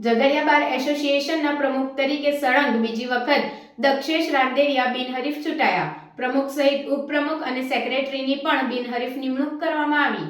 ઝઘડિયા બાર એસોસિએશનના પ્રમુખ તરીકે સળંગ બીજી વખત દક્ષેશ રાંદેરિયા બિનહરીફ ચૂંટાયા. પ્રમુખ સહિત ઉપપ્રમુખ અને સેક્રેટરીની પણ બિનહરીફ નિમણૂક કરવામાં આવી.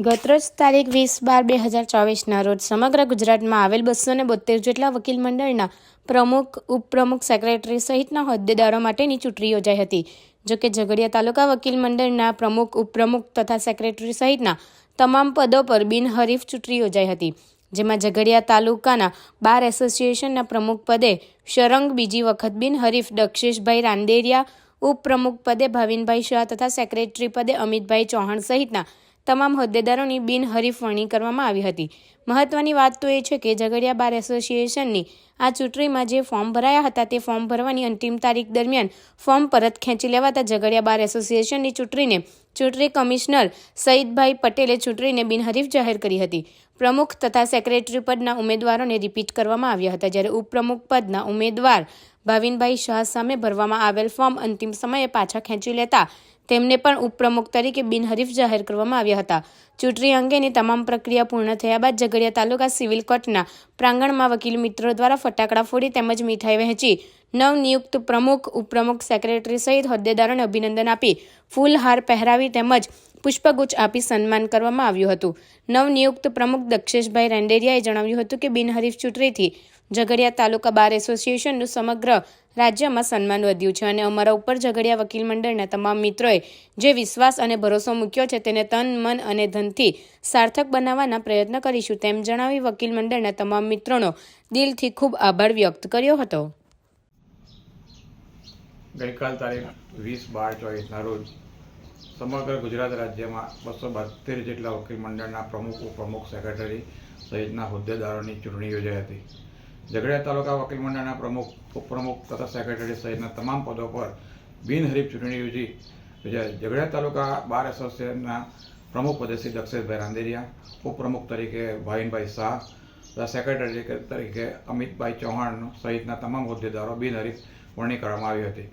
ગતરોજ તારીખ વીસ બાર બે હજાર ચોવીસના રોજ સમગ્ર ગુજરાતમાં આવેલ બસો ને બોતેર જેટલા વકીલ મંડળના પ્રમુખ, ઉપપ્રમુખ, સેક્રેટરી સહિતના હોદ્દેદારો માટેની ચૂંટણી યોજાઈ હતી. જોકે ઝઘડિયા તાલુકા વકીલ મંડળના પ્રમુખ, ઉપપ્રમુખ તથા સેક્રેટરી સહિતના તમામ પદો પર બિનહરીફ ચૂંટણી યોજાઈ હતી, જેમાં ઝઘડિયા તાલુકાના બાર એસોસિએશનના પ્રમુખ પદે શરંગ, બીજી વખત બિનહરીફ દક્ષેશભાઈ રાંદેરિયા, ઉપપ્રમુખ પદે ભાવિનભાઈ શાહ તથા સેક્રેટરી પદે અમિતભાઈ ચૌહાણ સહિતના તમામ હોદ્દેદારોની બિનહરીફ વરણી કરવામાં આવી હતી. મહત્વની વાત તો એ છે કે ઝઘડિયા બાર એસોસિએશનની આ ચૂંટણીમાં જે ફોર્મ ભરાયા હતા તે ફોર્મ ભરવાની અંતિમ તારીખ દરમિયાન ફોર્મ પરત ખેંચી લેવાતા ઝઘડિયા બાર એસોસિએશનની ચૂંટણીને ચૂંટણી કમિશનર સઈદભાઈ પટેલે ચૂંટણીને બિનહરીફ જાહેર કરી હતી. પ્રમુખ તથા સેક્રેટરી પદના ઉમેદવારોને રિપીટ કરવામાં આવ્યા હતા. જ્યારે ઉપપ્રમુખ પદના ઉમેદવાર ભાવિનભાઈ શાહ સામે ભરવામાં આવેલ ફોર્મ અંતિમ સમયે પાછા ખેંચી લેતા તેમને પણ ઉપપ્રમુખ તરીકે બિનહરીફ જાહેર કરવામાં આવ્યા હતા. ચૂંટણી અંગેની તમામ પ્રક્રિયા પૂર્ણ થયા બાદ ઝઘડિયા તાલુકા સિવિલ કોર્ટના પ્રાંગણમાં વકીલ મિત્રો દ્વારા ફટાકડા ફોડી તેમજ મીઠાઈ વહેંચી નવનિયુક્ત પ્રમુખ, ઉપપ્રમુખ, સેક્રેટરી સહિત હોદ્દેદારોને અભિનંદન આપી ફૂલહાર પહેરાવી તેમજ પુષ્પગુચ્છ આપી સન્માન કરવામાં આવ્યું હતું. નવનિયુક્ત પ્રમુખ દક્ષેશભાઈ રેન્ડેરિયાએ જણાવ્યું હતું કે બિનહરીફ ચૂંટણીથી ઝઘડિયા તાલુકા બાર એસોસિએશનનું સમગ્ર રાજ્યમાં સન્માન વધ્યું છે અને અમારા ઉપર ઝઘડિયા વકીલ મંડળના તમામ મિત્રોએ જે વિશ્વાસ અને ભરોસો મૂક્યો છે તેને તન, મન અને ધનથી સાર્થક બનાવવાના પ્રયત્ન કરીશું તેમ જણાવી વકીલ મંડળના તમામ મિત્રોનો દિલથી ખૂબ આભાર વ્યક્ત કર્યો હતો. ગઈકાલ તારીખ વીસ બાર ચોવીસના રોજ સમગ્ર ગુજરાત રાજ્યમાં બસો બોતેર જેટલા વકીલ મંડળના પ્રમુખ, ઉપપ્રમુખ, સેક્રેટરી સહિતના હોદ્દેદારોની ચૂંટણી યોજાઈ હતી. ઝઘડિયા તાલુકા વકીલ મંડળના પ્રમુખ, ઉપપ્રમુખ તથા સેક્રેટરી સહિતના તમામ પદો પર બિનહરીફ ચૂંટણી યોજી ઝઘડિયા તાલુકા બાર એસોસિએશનના પ્રમુખ પદે શ્રી દક્ષેશભાઈ રાંદેરિયા, ઉપપ્રમુખ તરીકે ભાઈનભાઈ શાહ તથા સેક્રેટરી તરીકે અમિતભાઈ ચૌહાણ સહિતના તમામ હોદ્દેદારો બિનહરીફ વરણી કરવામાં આવી હતી.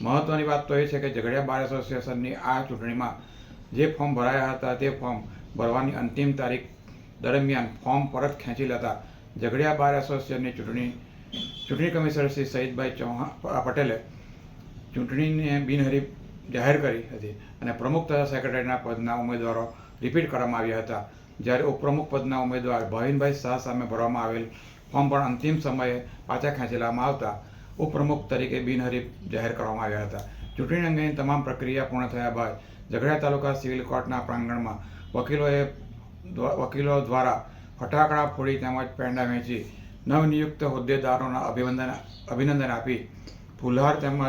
મહત્વની વાત તો એ છે કે ઝઘડિયા બાર એસોસિએશનની આ ચૂંટણીમાં જે ફોર્મ ભરાયા હતા તે ફોર્મ ભરવાની અંતિમ તારીખ દરમિયાન ફોર્મ પરત ખેંચી લેતા ઝઘડિયા બાર એસોસિએશનની ચૂંટણી ચૂંટણી કમિશનર શ્રી સહિતભાઈ ચૌહાણ પટેલે ચૂંટણીને બિનહરીફ જાહેર કરી હતી અને પ્રમુખ તથા સેક્રેટરીના પદના ઉમેદવારો રિપીટ કરવામાં આવ્યા હતા. જ્યારે ઉપપ્રમુખ પદના ઉમેદવાર ભાવિનભાઈ શાહ સામે ભરવામાં આવેલ ફોર્મ પણ અંતિમ સમયે પાછા ખેંચી લેવામાં આવતા ઉપપ્રમુખ તરીકે બિનહરીફ જાહેર કરવામાં આવ્યા હતા. ચૂંટણી અંગેની તમામ પ્રક્રિયા પૂર્ણ થયા બાદ ઝઘડિયા તાલુકા સિવિલ કોર્ટના પ્રાંગણમાં વકીલોએ વકીલો દ્વારા ફટાકડા ફોડી તેમજ પેંડા વેચી નવનિયુક્ત હોદ્દેદારોના અભિનંદન અભિનંદન આપી ફુલહાર તેમજ